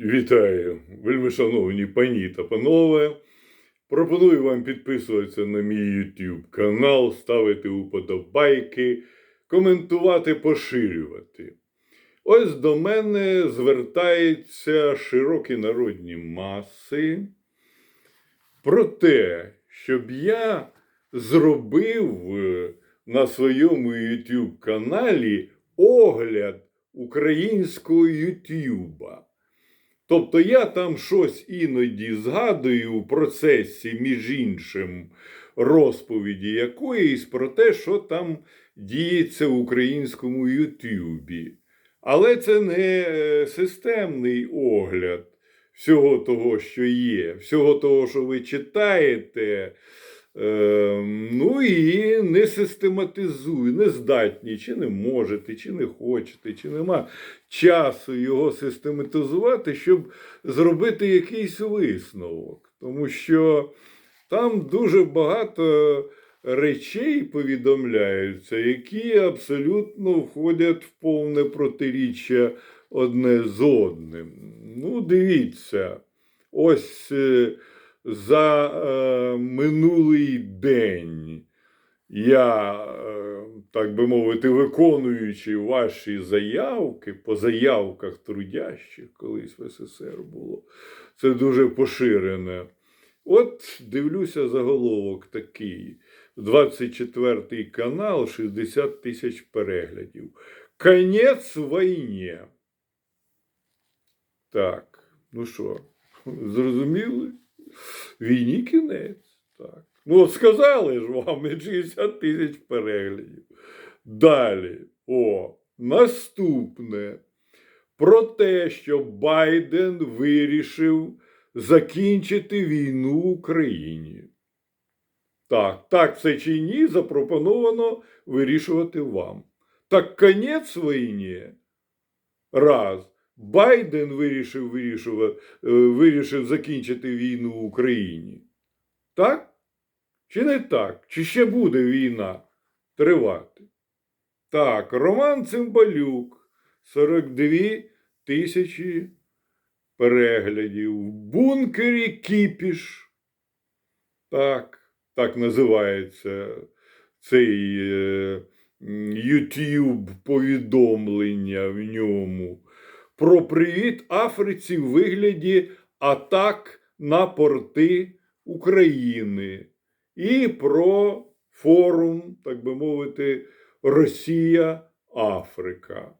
Вітаю, вельми шановні пані та панове. Пропоную вам підписуватися на мій YouTube канал, ставити уподобайки, коментувати, поширювати. Ось до мене звертаються широкі народні маси про те, щоб я зробив е, на своєму YouTube каналі огляд українського Ютуба. Тобто я там щось іноді згадую у процесі, між іншим, розповіді якоїсь про те, що там діється в українському Ютубі. Але це не е, системний огляд всього того, що є, всього того, що ви читаєте. Е, ну і не систематизує, не здатні, чи не можете, чи не хочете, чи нема часу його систематизувати, щоб зробити якийсь висновок. Тому що там дуже багато речей повідомляються, які абсолютно входять в повне протиріччя одне з одним. Ну, дивіться, ось. За е, минулий день я, е, так би мовити, виконуючи ваші заявки по заявках трудящих, колись в СССР було, це дуже поширене. От дивлюся заголовок такий: 24 канал, 60 тисяч переглядів. Конець війні. Так, ну що, зрозуміли? Війні кінець. Так. Ну, от сказали ж вам і 60 тисяч переглядів. Далі. О, наступне. Про те, що Байден вирішив закінчити війну в Україні. Так, так це чи ні, запропоновано вирішувати вам. Так конець війні. Раз. Байден вирішив, вирішив, вирішив закінчити війну в Україні. Так? Чи не так? Чи ще буде війна тривати? Так, Роман Цимбалюк, 42 тисячі переглядів. В бункері Кіпіш. Так, так називається цей е, YouTube повідомлення в ньому про привіт Африці в вигляді атак на порти України і про форум, так би мовити, Росія Африка.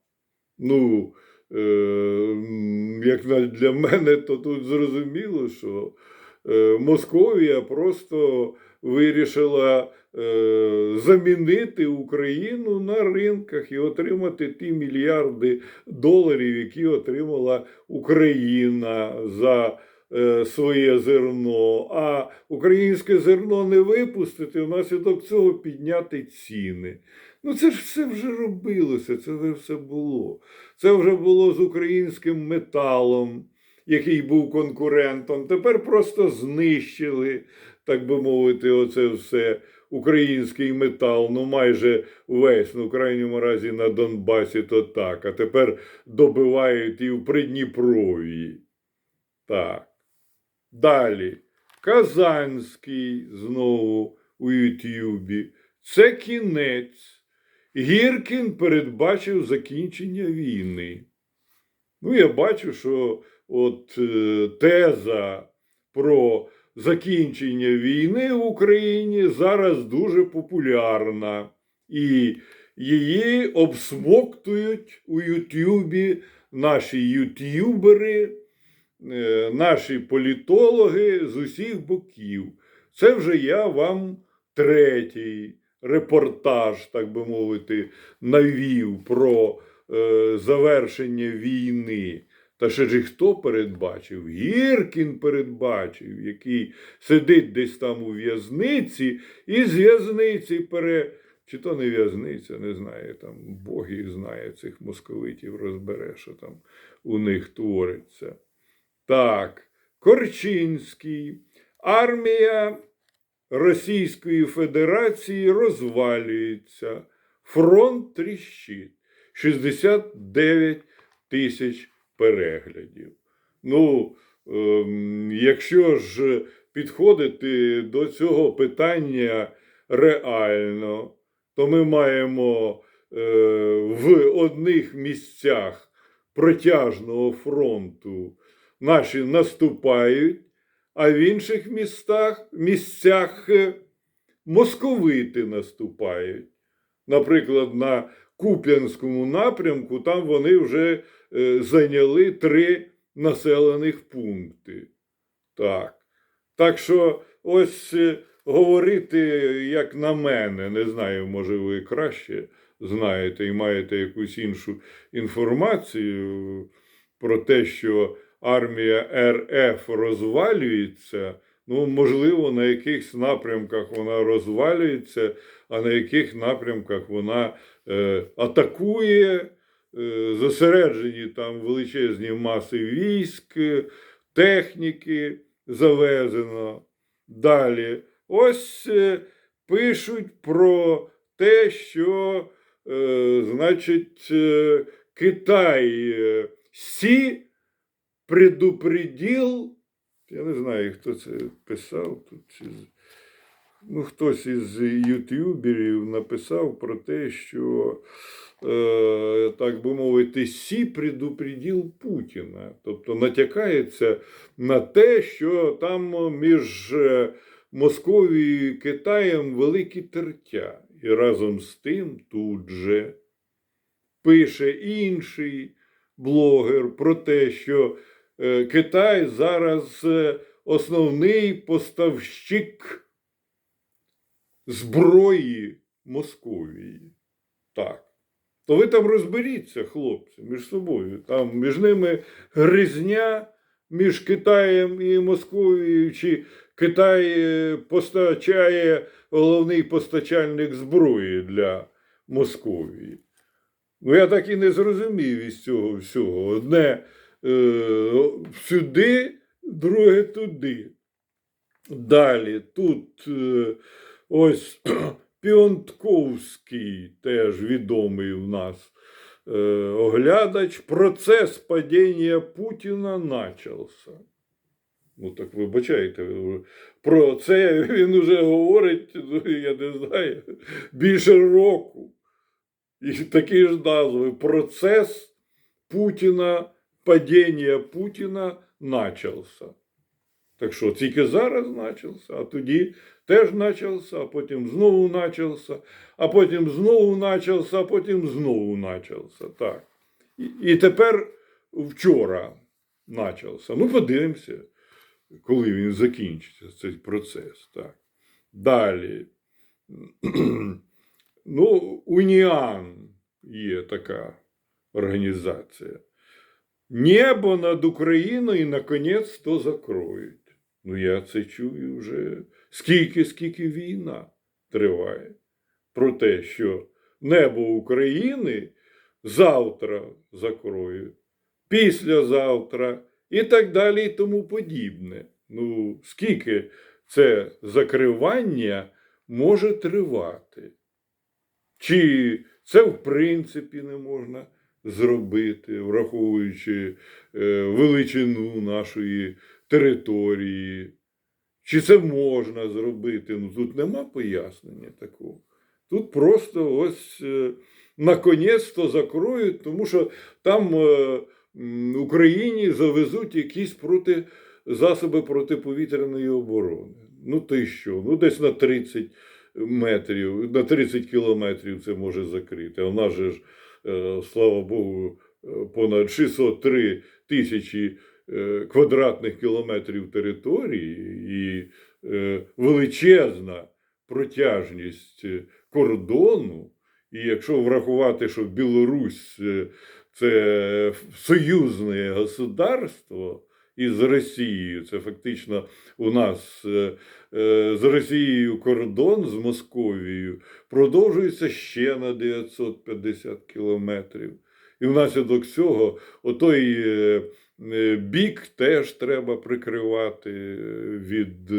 Ну, е, як для мене, то тут зрозуміло, що е, Московія просто вирішила замінити Україну на ринках і отримати ті мільярди доларів, які отримала Україна за е, своє зерно. А українське зерно не випустити, внаслідок цього підняти ціни. Ну це ж все вже робилося, це вже все було. Це вже було з українським металом, який був конкурентом. Тепер просто знищили, так би мовити, оце все український метал, ну майже весь, ну в крайньому разі на Донбасі то так, а тепер добивають і в Придніпров'ї. Так. Далі. Казанський знову у Ютюбі. Це кінець. Гіркін передбачив закінчення війни. Ну, я бачу, що от е, теза про закінчення війни в Україні зараз дуже популярна. І її обсмоктують у Ютубі наші ютюбери, е, наші політологи з усіх боків. Це вже я вам третій репортаж, так би мовити, навів про е, завершення війни. Та ще ж і хто передбачив? Гіркін передбачив, який сидить десь там у в'язниці, і з в'язниці пере. Чи то не в'язниця, не знаю, там Бог їх знає, цих московитів розбере, що там у них твориться. Так, Корчинський, армія Російської Федерації розвалюється, фронт тріщить. 69 тисяч переглядів. Ну, ем, якщо ж підходити до цього питання реально, то ми маємо е, в одних місцях протяжного фронту наші наступають, а в інших містах, місцях е, московити наступають. Наприклад, на Куп'янському напрямку там вони вже е, зайняли три населених пункти. Так. Так що ось е, говорити, як на мене, не знаю, може, ви краще знаєте і маєте якусь іншу інформацію про те, що армія РФ розвалюється. Ну, можливо, на якихось напрямках вона розвалюється, а на яких напрямках вона е, атакує, е, зосереджені там величезні маси військ, техніки завезено. Далі. Ось е, пишуть про те, що, е, значить, е, Китай е, Сі предупредил, я не знаю, хто це писав тут. Ну, хтось із ютуберів написав про те, що, е, так би мовити, Сі предупредил Путіна. Тобто натякається на те, що там між е, Московією і Китаєм великі тертя. І разом з тим тут же пише інший блогер про те, що Китай зараз е, основний поставщик зброї Московії. Так. То ви там розберіться, хлопці, між собою. Там між ними гризня між Китаєм і Московією, чи Китай е, постачає головний постачальник зброї для Московії. Ну, я так і не зрозумів із цього всього. Одне е, сюди, друге туди. Далі тут е, ось Піонтковський, теж відомий в нас е, оглядач. Процес падіння Путіна начався. Ну, так вибачайте, про це він уже говорить, ну, я не знаю, більше року. І такі ж назви. Процес Путіна, падіння Путіна начався. Так що тільки зараз начався, а тоді теж начався, а потім знову начався, а потім знову начався, а потім знову начався. Так. І, і тепер вчора начався. Ну, подивимося, коли він закінчиться, цей процес. Так. Далі. Ну, Уніан є така організація. Небо над Україною наконець-то закроють. Ну, я це чую вже скільки, скільки війна триває. Про те, що небо України завтра закроють, післязавтра і так далі, і тому подібне. Ну, скільки це закривання може тривати? Чи це в принципі не можна зробити, враховуючи е, величину нашої території? Чи це можна зробити? Ну тут нема пояснення такого. Тут просто ось е, наконець-то закроють, тому що там е, м, Україні завезуть якісь проти, засоби протиповітряної оборони. Ну ти що? Ну десь на 30 метрів, на 30 кілометрів це може закрити. А в нас же ж, е, слава Богу, е, понад 603 тисячі е, квадратних кілометрів території і е, величезна протяжність е, кордону. І якщо врахувати, що Білорусь е, це союзне государство із Росією, це фактично у нас е, е, з Росією кордон з Московією продовжується ще на 950 кілометрів. І внаслідок цього отой е, бік теж треба прикривати від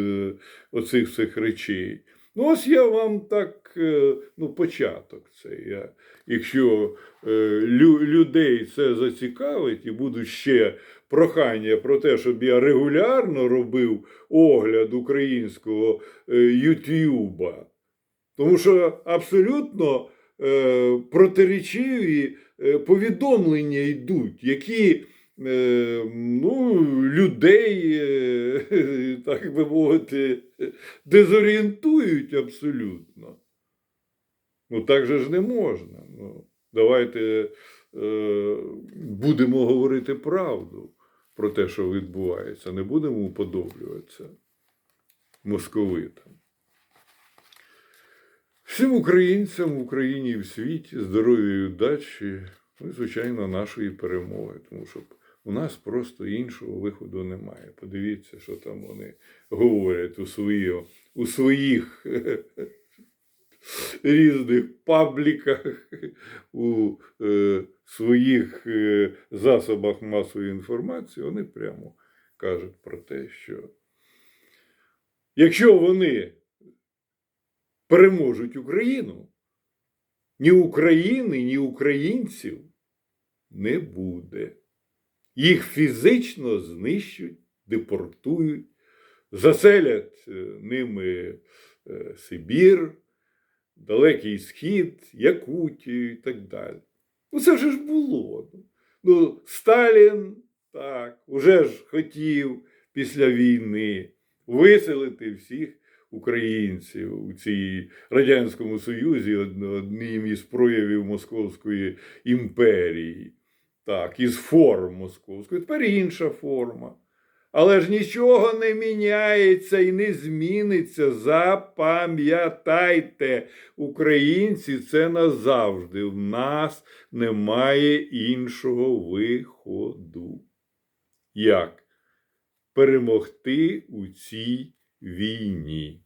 оцих всіх речей. Ну, ось я вам так, е, ну, початок цей. Я, якщо е, лю, людей це зацікавить, і будуть ще прохання про те, щоб я регулярно робив огляд українського е, Ютюба. Тому що абсолютно протиречиві повідомлення йдуть, які ну, людей, е, так би мовити, дезорієнтують абсолютно. Ну, так же ж не можна. Ну, давайте е, будемо говорити правду про те, що відбувається. Не будемо уподоблюватися московитам. Всім українцям в Україні і в світі здоров'я і удачі, ну і, звичайно, нашої перемоги, тому що у нас просто іншого виходу немає. Подивіться, що там вони говорять у, свої, у своїх різних пабліках, у е, своїх е, засобах масової інформації. Вони прямо кажуть про те, що якщо вони переможуть Україну, ні України, ні українців не буде. Їх фізично знищують, депортують, заселять е, ними е, Сибір, Далекий Схід, Якутію і так далі. Ну, це вже ж було. Ну, Сталін так, уже ж хотів після війни виселити всіх українців у цій Радянському Союзі одним із проявів Московської імперії. Так, із форм московської. Тепер інша форма. Але ж нічого не міняється і не зміниться. Запам'ятайте, українці це назавжди. В нас немає іншого виходу. Як перемогти у цій війні?